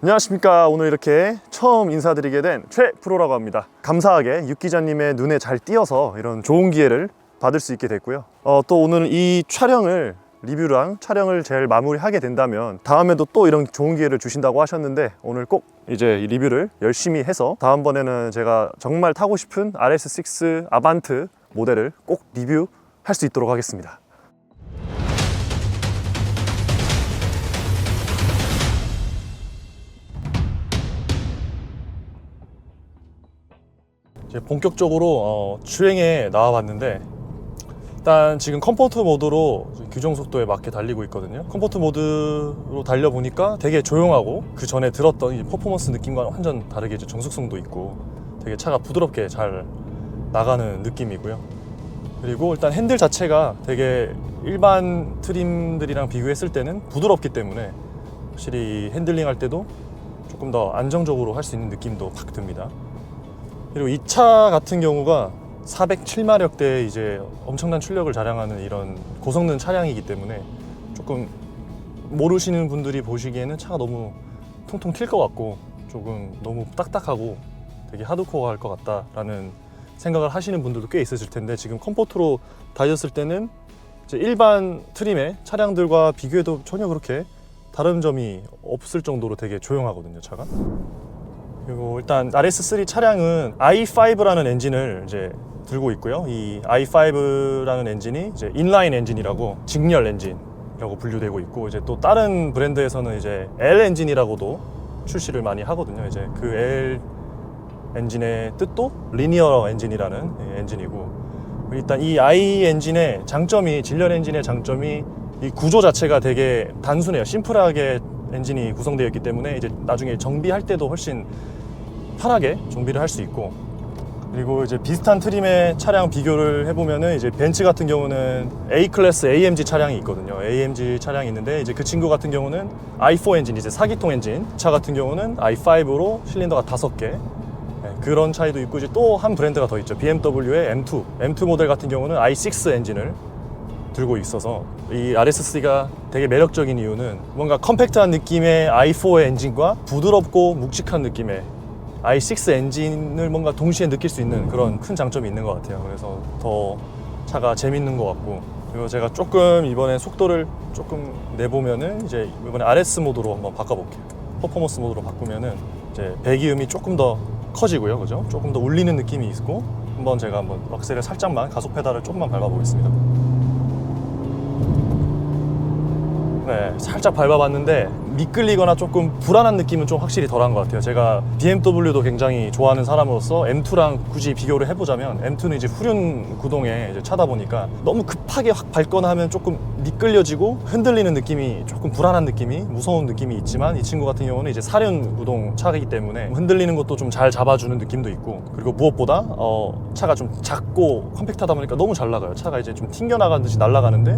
안녕하십니까. 오늘 이렇게 처음 인사드리게 된 최 프로라고 합니다. 감사하게 육 기자님의 눈에 잘 띄어서 이런 좋은 기회를 받을 수 있게 됐고요. 어, 또 오늘 이 촬영을 리뷰랑 촬영을 제일 마무리하게 된다면 다음에도 또 이런 좋은 기회를 주신다고 하셨는데 오늘 꼭 이제 이 리뷰를 열심히 해서 다음번에는 제가 정말 타고 싶은 RS6 아반트 모델을 꼭 리뷰할 수 있도록 하겠습니다 이제 본격적으로 어, 주행에 나와봤는데 일단 지금 컴포트 모드로 규정 속도에 맞게 달리고 있거든요. 컴포트 모드로 달려보니까 되게 조용하고 그 전에 들었던 이 퍼포먼스 느낌과 완전 다르게 이제 정숙성도 있고 되게 차가 부드럽게 잘 나가는 느낌이고요. 그리고 일단 핸들 자체가 되게 일반 트림들이랑 비교했을 때는 부드럽기 때문에 확실히 핸들링 할 때도 조금 더 안정적으로 할 수 있는 느낌도 확 듭니다. 그리고 이 차 같은 경우가 407마력대 이제 엄청난 출력을 자랑하는 이런 고성능 차량이기 때문에 조금 모르시는 분들이 보시기에는 차가 너무 통통 튈 것 같고 조금 너무 딱딱하고 되게 하드코어 할 것 같다라는 생각을 하시는 분들도 꽤 있으실 텐데 지금 컴포트로 다녔을 때는 일반 트림의 차량들과 비교해도 전혀 그렇게 다른 점이 없을 정도로 되게 조용하거든요 차가 그리고 일단 RS3 차량은 i5라는 엔진을 이제 들고 있고요. 이 i5라는 엔진이 이제 인라인 엔진이라고 직렬 엔진이라고 분류되고 있고 이제 또 다른 브랜드에서는 이제 L 엔진이라고도 출시를 많이 하거든요. 이제 그 L 엔진의 뜻도 리니어 엔진이라는 예, 엔진이고 일단 이 i 엔진의 장점이 진렬 엔진의 장점이 이 구조 자체가 되게 단순해요. 심플하게 엔진이 구성되어 있기 때문에 이제 나중에 정비할 때도 훨씬 편하게 정비를 할 수 있고 그리고 이제 비슷한 트림의 차량 비교를 해보면은 이제 벤츠 같은 경우는 A 클래스 AMG 차량이 있거든요. AMG 차량이 있는데 이제 그 친구 같은 경우는 i4 엔진 이제 사기통 엔진 차 같은 경우는 i5로 실린더가 다섯 개 네, 그런 차이도 있고 이제 또 한 브랜드가 더 있죠. BMW의 M2 M2 모델 같은 경우는 i6 엔진을 들고 있어서 이 RS3가 되게 매력적인 이유는 뭔가 컴팩트한 느낌의 i4의 엔진과 부드럽고 묵직한 느낌의 i6 엔진을 뭔가 동시에 느낄 수 있는 그런 큰 장점이 있는 것 같아요. 그래서 더 차가 재밌는 것 같고 그리고 제가 조금 이번에 속도를 조금 내보면은 이제 이번에 RS 모드로 한번 바꿔볼게요. 퍼포먼스 모드로 바꾸면은 이제 배기음이 조금 더 커지고요, 그죠? 조금 더 울리는 느낌이 있고 한번 제가 한번 악셀을 살짝만 가속 페달을 조금만 밟아보겠습니다. 네, 살짝 밟아봤는데 미끌리거나 조금 불안한 느낌은 좀 확실히 덜한 것 같아요. 제가 BMW도 굉장히 좋아하는 사람으로서 M2랑 굳이 비교를 해보자면 M2는 이제 후륜 구동에 이제 차다 보니까 너무 급하게 확 밟거나 하면 조금 미끌려지고 흔들리는 느낌이 조금 불안한 느낌이 무서운 느낌이 있지만 이 친구 같은 경우는 이제 사륜 구동 차이기 때문에 흔들리는 것도 좀 잘 잡아주는 느낌도 있고 그리고 무엇보다 어, 차가 좀 작고 컴팩트하다 보니까 너무 잘 나가요. 차가 이제 좀 튕겨나가는 듯이 날아가는데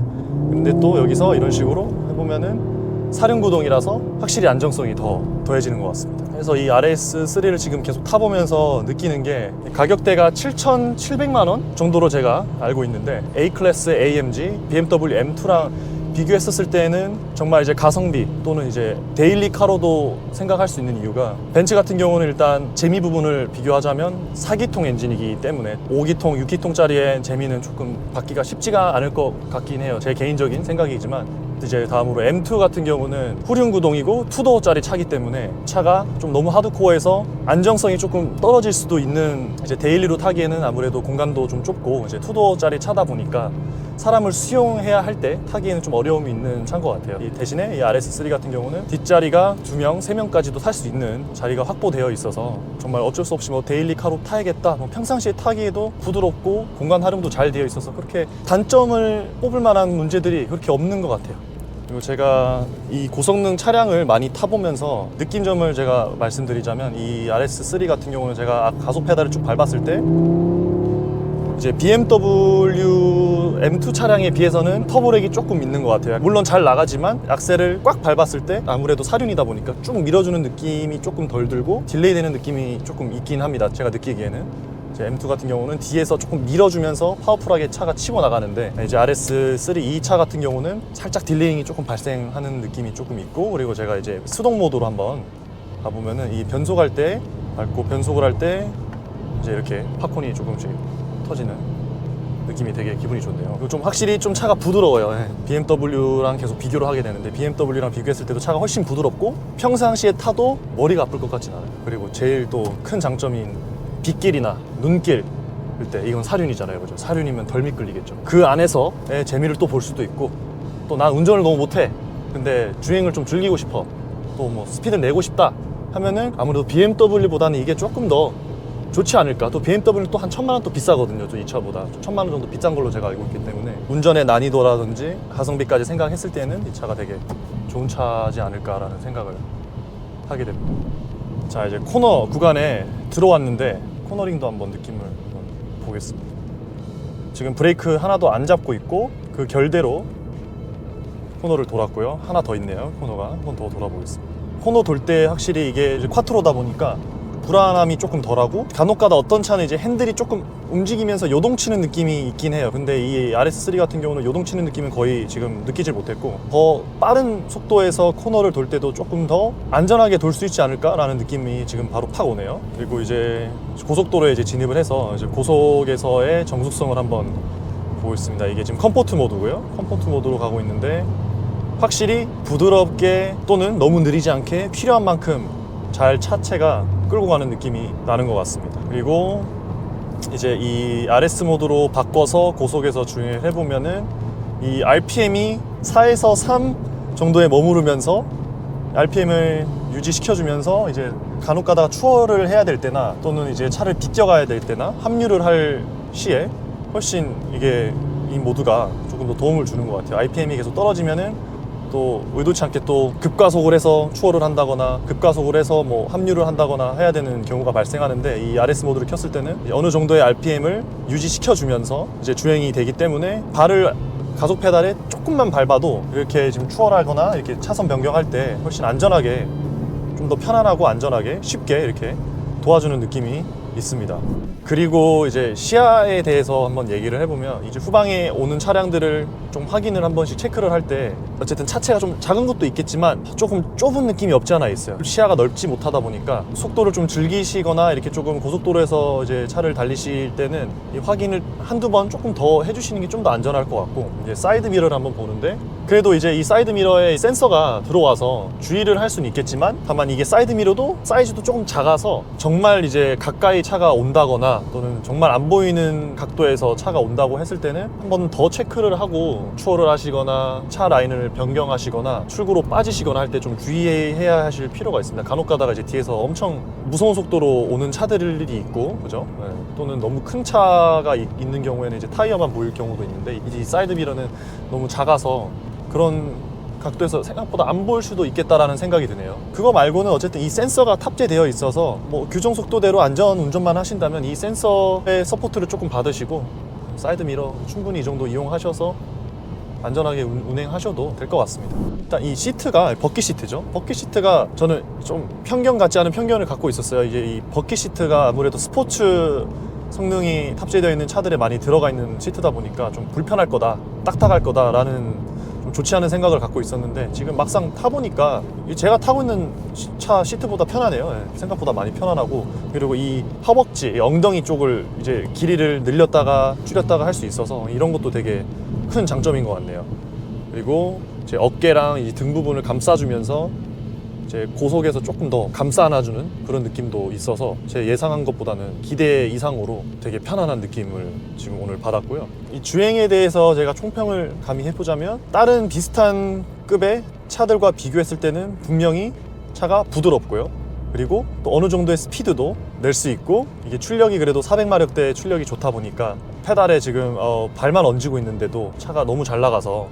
근데 또 여기서 이런 식으로 해보면은 사륜구동이라서 확실히 안정성이 더 더해지는 것 같습니다. 그래서 이 RS3를 지금 계속 타보면서 느끼는 게 가격대가 7,700만 원 정도로 제가 알고 있는데 A 클래스 AMG, BMW M2랑 비교했었을 때는 정말 이제 가성비 또는 이제 데일리 카로도 생각할 수 있는 이유가 벤츠 같은 경우는 일단 재미 부분을 비교하자면 4기통 엔진이기 때문에 5기통, 6기통짜리의 재미는 조금 받기가 쉽지가 않을 것 같긴 해요. 제 개인적인 생각이지만 이제 다음으로 M2 같은 경우는 후륜 구동이고 투도어짜리 차기 때문에 차가 좀 너무 하드코어해서 안정성이 조금 떨어질 수도 있는 이제 데일리로 타기에는 아무래도 공간도 좀 좁고 이제 투도어짜리 차다 보니까 사람을 수용해야 할 때 타기에는 좀 어려움이 있는 차인 것 같아요. 이 대신에 이 RS3 같은 경우는 뒷자리가 두 명, 세 명까지도 탈 수 있는 자리가 확보되어 있어서 정말 어쩔 수 없이 뭐 데일리 카로 타야겠다. 뭐 평상시에 타기에도 부드럽고 공간 활용도 잘 되어 있어서 그렇게 단점을 뽑을 만한 문제들이 그렇게 없는 것 같아요. 그리고 제가 이 고성능 차량을 많이 타보면서 느낀 점을 제가 말씀드리자면 이 RS3 같은 경우는 제가 가속 페달을 쭉 밟았을 때 이제 BMW M2 차량에 비해서는 터보렉이 조금 있는 것 같아요. 물론 잘 나가지만 악셀을 꽉 밟았을 때 아무래도 사륜이다 보니까 쭉 밀어주는 느낌이 조금 덜 들고 딜레이 되는 느낌이 조금 있긴 합니다. 제가 느끼기에는. 이제 M2 같은 경우는 뒤에서 조금 밀어주면서 파워풀하게 차가 치고 나가는데 이제 RS3 이차 같은 경우는 살짝 딜레잉이 조금 발생하는 느낌이 조금 있고 그리고 제가 이제 수동 모드로 한번 가보면은 이 변속할 때 밟고 변속을 할 때 이제 이렇게 팝콘이 조금씩 터지는 느낌이 되게 기분이 좋네요. 그리고 좀 확실히 좀 차가 부드러워요. 예. BMW랑 계속 비교를 하게 되는데 BMW랑 비교했을 때도 차가 훨씬 부드럽고 평상시에 타도 머리가 아플 것 같진 않아요. 그리고 제일 또 큰 장점인 빗길이나 눈길 때 이건 사륜이잖아요. 그죠? 사륜이면 덜 미끌리겠죠. 그 안에서의 재미를 또 볼 수도 있고 또 난 운전을 너무 못해. 근데 주행을 좀 즐기고 싶어. 또 뭐 스피드를 내고 싶다 하면은 아무래도 BMW보다는 이게 조금 더 좋지 않을까. 또 BMW는 또 한 천만 원 또 비싸거든요. 또 이 차보다 천만 원 정도 비싼 걸로 제가 알고 있기 때문에 운전의 난이도라든지 가성비까지 생각했을 때는 이 차가 되게 좋은 차지 않을까라는 생각을 하게 됩니다. 자 이제 코너 구간에 들어왔는데 코너링도 한번 느낌을 한번 보겠습니다. 지금 브레이크 하나도 안 잡고 있고 그 결대로 코너를 돌았고요. 하나 더 있네요. 코너가 한 번 더 돌아보겠습니다. 코너 돌 때 확실히 이게 이제 쿼트로다 보니까 불안함이 조금 덜하고 간혹가다 어떤 차는 이제 핸들이 조금 움직이면서 요동치는 느낌이 있긴 해요. 근데 이 RS3 같은 경우는 요동치는 느낌은 거의 지금 느끼질 못했고 더 빠른 속도에서 코너를 돌 때도 조금 더 안전하게 돌 수 있지 않을까라는 느낌이 지금 바로 팍 오네요. 그리고 이제 고속도로에 이제 진입을 해서 이제 고속에서의 정숙성을 한번 보고 있습니다. 이게 지금 컴포트 모드고요. 컴포트 모드로 가고 있는데 확실히 부드럽게 또는 너무 느리지 않게 필요한 만큼 잘 차체가 끌고 가는 느낌이 나는 것 같습니다. 그리고 이제 이 RS 모드로 바꿔서 고속에서 주행을 해보면은 이 RPM이 4에서 3 정도에 머무르면서 RPM을 유지시켜주면서 이제 간혹 가다가 추월을 해야 될 때나 또는 이제 차를 비껴가야 될 때나 합류를 할 시에 훨씬 이게 이 모드가 조금 더 도움을 주는 것 같아요. RPM이 계속 떨어지면은 또 의도치 않게 또 급가속을 해서 추월을 한다거나 급가속을 해서 뭐 합류를 한다거나 해야 되는 경우가 발생하는데 이 RS 모드를 켰을 때는 어느 정도의 RPM을 유지시켜 주면서 이제 주행이 되기 때문에 발을 가속 페달에 조금만 밟아도 이렇게 지금 추월하거나 이렇게 차선 변경할 때 훨씬 안전하게 좀 더 편안하고 안전하게 쉽게 이렇게 도와주는 느낌이 있습니다. 그리고 이제 시야에 대해서 한번 얘기를 해보면 이제 후방에 오는 차량들을 좀 확인을 한 번씩 체크를 할 때 어쨌든 차체가 좀 작은 것도 있겠지만 조금 좁은 느낌이 없지 않아 있어요. 시야가 넓지 못하다 보니까 속도를 좀 즐기시거나 이렇게 조금 고속도로에서 이제 차를 달리실 때는 이 확인을 한두 번 조금 더 해주시는 게 좀 더 안전할 것 같고 이제 사이드 미러를 한번 보는데 그래도 이제 이 사이드 미러에 센서가 들어와서 주의를 할 수는 있겠지만 다만 이게 사이드 미러도 사이즈도 조금 작아서 정말 이제 가까이 차가 온다거나 또는 정말 안 보이는 각도에서 차가 온다고 했을 때는 한 번 더 체크를 하고 추월을 하시거나 차 라인을 변경하시거나 출구로 빠지시거나 할 때 좀 주의해야 하실 필요가 있습니다. 간혹 가다가 이제 뒤에서 엄청 무서운 속도로 오는 차들이 있고 그죠? 네. 또는 너무 큰 차가 이- 있는 경우에는 이제 타이어만 보일 경우도 있는데 이 사이드 미러는 너무 작아서 그런 각도에서 생각보다 안 보일 수도 있겠다라는 생각이 드네요. 그거 말고는 어쨌든 이 센서가 탑재되어 있어서 뭐 규정 속도대로 안전 운전만 하신다면 이 센서의 서포트를 조금 받으시고 사이드 미러 충분히 이 정도 이용하셔서 안전하게 운- 운행하셔도 될 것 같습니다. 일단 이 시트가 버킷 시트죠. 버킷 시트가 저는 좀 편견 같지 않은 편견을 갖고 있었어요. 이제 이 버킷 시트가 아무래도 스포츠 성능이 탑재되어 있는 차들에 많이 들어가 있는 시트다 보니까 좀 불편할 거다, 딱딱할 거다라는 좀 좋지 않은 생각을 갖고 있었는데 지금 막상 타보니까 이 제가 타고 있는 시- 차 시트보다 편하네요. 예, 생각보다 많이 편안하고 그리고 이 허벅지, 이 엉덩이 쪽을 이제 길이를 늘렸다가 줄였다가 할 수 있어서 이런 것도 되게 큰 장점인 것 같네요. 그리고 제 어깨랑 이 등 부분을 감싸주면서 이제 고속에서 조금 더 감싸 안아주는 그런 느낌도 있어서 제 예상한 것보다는 기대 이상으로 되게 편안한 느낌을 지금 오늘 받았고요. 이 주행에 대해서 제가 총평을 감히 해보자면 다른 비슷한 급의 차들과 비교했을 때는 분명히 차가 부드럽고요. 그리고 또 어느 정도의 스피드도 낼 수 있고 이게 출력이 그래도 400마력대 출력이 좋다 보니까 페달에 지금 어, 발만 얹고 있는데도 차가 너무 잘 나가서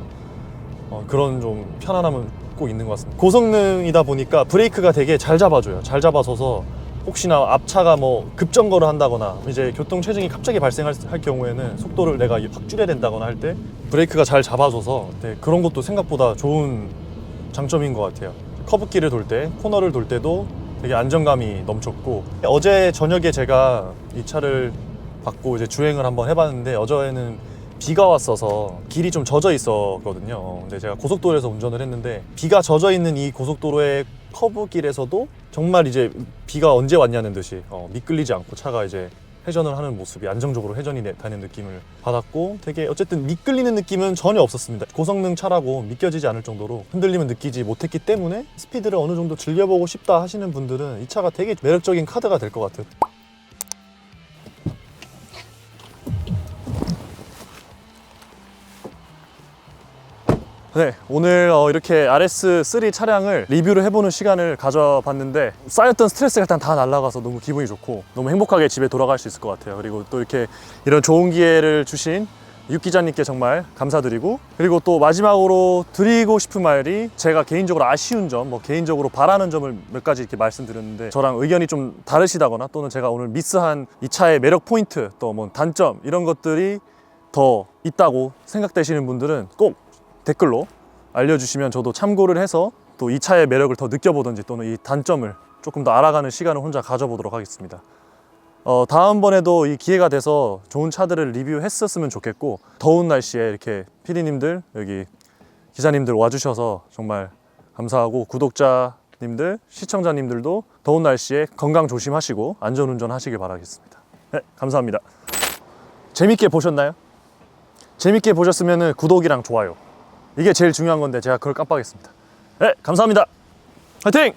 어, 그런 좀 편안함은 꼭 있는 것 같습니다. 고성능이다 보니까 브레이크가 되게 잘 잡아줘요. 잘 잡아줘서 혹시나 앞차가 뭐 급정거를 한다거나 이제 교통 체증이 갑자기 발생할 할 경우에는 속도를 내가 확 줄여야 된다거나 할 때 브레이크가 잘 잡아줘서 네, 그런 것도 생각보다 좋은 장점인 것 같아요. 커브길을 돌 때, 코너를 돌 때도 되게 안정감이 넘쳤고 어제 저녁에 제가 이 차를 받고 이제 주행을 한번 해봤는데 어제는 비가 왔어서 길이 좀 젖어 있었거든요. 근데 제가 고속도로에서 운전을 했는데 비가 젖어 있는 이 고속도로에 커브길에서도 정말 이제 비가 언제 왔냐는 듯이 어, 미끌리지 않고 차가 이제 회전을 하는 모습이 안정적으로 회전이 되- 되는 느낌을 받았고 되게 어쨌든 미끌리는 느낌은 전혀 없었습니다. 고성능 차라고 믿겨지지 않을 정도로 흔들림을 느끼지 못했기 때문에 스피드를 어느 정도 즐겨보고 싶다 하시는 분들은 이 차가 되게 매력적인 카드가 될 것 같아요. 네, 오늘 어, 이렇게 RS3 차량을 리뷰를 해보는 시간을 가져봤는데 쌓였던 스트레스가 일단 다 날아가서 너무 기분이 좋고 너무 행복하게 집에 돌아갈 수 있을 것 같아요. 그리고 또 이렇게 이런 좋은 기회를 주신 육 기자님께 정말 감사드리고 그리고 또 마지막으로 드리고 싶은 말이 제가 개인적으로 아쉬운 점, 뭐 개인적으로 바라는 점을 몇 가지 이렇게 말씀드렸는데 저랑 의견이 좀 다르시다거나 또는 제가 오늘 미스한 이 차의 매력 포인트 또 뭐 단점 이런 것들이 더 있다고 생각되시는 분들은 꼭 댓글로 알려주시면 저도 참고를 해서 또 이 차의 매력을 더 느껴보든지 또는 이 단점을 조금 더 알아가는 시간을 혼자 가져보도록 하겠습니다. 어, 다음번에도 이 기회가 돼서 좋은 차들을 리뷰했었으면 좋겠고 더운 날씨에 이렇게 피디님들 여기 기자님들 와주셔서 정말 감사하고 구독자님들 시청자님들도 더운 날씨에 건강 조심하시고 안전운전 하시길 바라겠습니다. 네, 감사합니다. 재밌게 보셨나요? 재밌게 보셨으면 구독이랑 좋아요 이게 제일 중요한 건데 제가 그걸 깜빡했습니다. 네, 감사합니다. 화이팅!